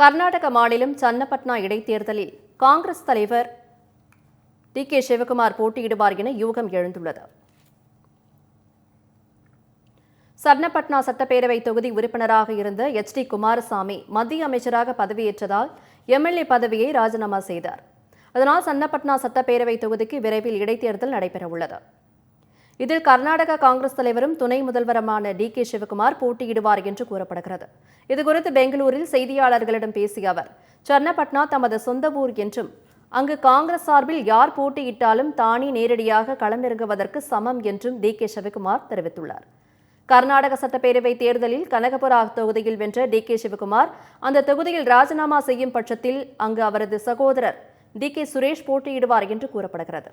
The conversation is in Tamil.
கர்நாடக மாநிலம் சன்னப்பட்னா இடைத்தேர்தலில் காங்கிரஸ் தலைவர் டி. கே. சிவகுமார் போட்டியிடுவார் என யூகம் எழுந்துள்ளது. சன்னப்பட்னா சட்டப்பேரவை தொகுதி உறுப்பினராக இருந்த எச். டி. குமாரசாமி மத்திய அமைச்சராக பதவியேற்றதால் எம்எல்ஏ பதவியை ராஜினாமா செய்தார். அதனால் சன்னப்பட்னா சட்டப்பேரவை தொகுதிக்கு விரைவில் இடைத்தேர்தல் நடைபெறவுள்ளது. இதில் கர்நாடக காங்கிரஸ் தலைவரும் துணை முதல்வருமான டி கே சிவகுமார் போட்டியிடுவார் என்று கூறப்படுகிறது. இதுகுறித்து பெங்களூரில் செய்தியாளர்களிடம் பேசிய அவர் சன்னபட்னா தமது சொந்த ஊர் என்றும் அங்கு காங்கிரஸ் சார்பில் யார் போட்டியிட்டாலும் தானே நேரடியாக களமிறங்குவதற்கு சமம் என்றும் டி கே சிவகுமார் தெரிவித்துள்ளார். கர்நாடக சட்டப்பேரவை தேர்தலில் கனகபுரா தொகுதியில் வென்ற டி கே சிவகுமார் அந்த தொகுதியில் ராஜினாமா செய்யும் பட்சத்தில் அங்கு அவரது சகோதரர் டி கே சுரேஷ் போட்டியிடுவார் என்று கூறப்படுகிறது.